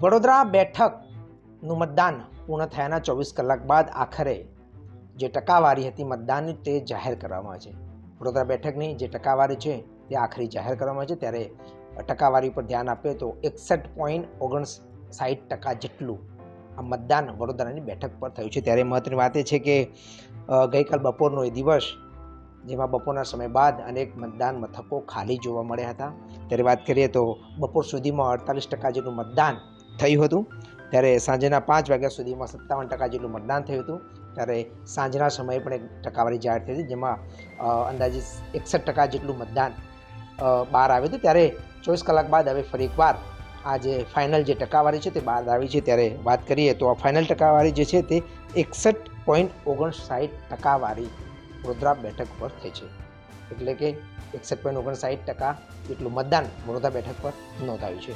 વડોદરા બેઠકનું મતદાન પૂર્ણ થયાના ચોવીસ કલાક બાદ આખરે જે ટકાવારી હતી મતદાનની તે જાહેર કરવામાં આવે છે. વડોદરા બેઠકની જે ટકાવારી છે તે આખરી જાહેર કરવામાં આવે છે. ત્યારે ટકાવારી પર ધ્યાન આપીએ તો એકસઠ પોઈન્ટ ઓગણસાઠ ટકા જેટલું આ મતદાન વડોદરાની બેઠક પર થયું છે. ત્યારે મહત્વની વાત એ છે કે ગઈકાલ બપોરનો એ દિવસ જેમાં બપોરના સમય બાદ અનેક મતદાન મથકો ખાલી જોવા મળ્યા હતા. ત્યારે વાત કરીએ તો બપોર સુધીમાં અડતાલીસ ટકા જેટલું મતદાન થયું હતું. ત્યારે સાંજના પાંચ વાગ્યા સુધીમાં સત્તાવન ટકા જેટલું મતદાન થયું હતું. ત્યારે સાંજના સમયે પણ એક ટકાવારી જાહેર થઈ હતી, જેમાં અંદાજે એકસઠ ટકા જેટલું મતદાન બહાર આવ્યું હતું. ત્યારે ચોવીસ કલાક બાદ હવે ફરી એકવાર આ જે ફાઇનલ જે ટકાવારી છે તે બહાર આવી છે. ત્યારે વાત કરીએ તો આ ફાઇનલ ટકાવારી જે છે તે એકસઠ પોઈન્ટ ઓગણસાઠ ટકાવારી વડોદરા બેઠક પર થઈ છે. એટલે કે એકસઠ પોઈન્ટ ઓગણસાઠ ટકા જેટલું મતદાન વડોદરા બેઠક પર નોંધાયું છે.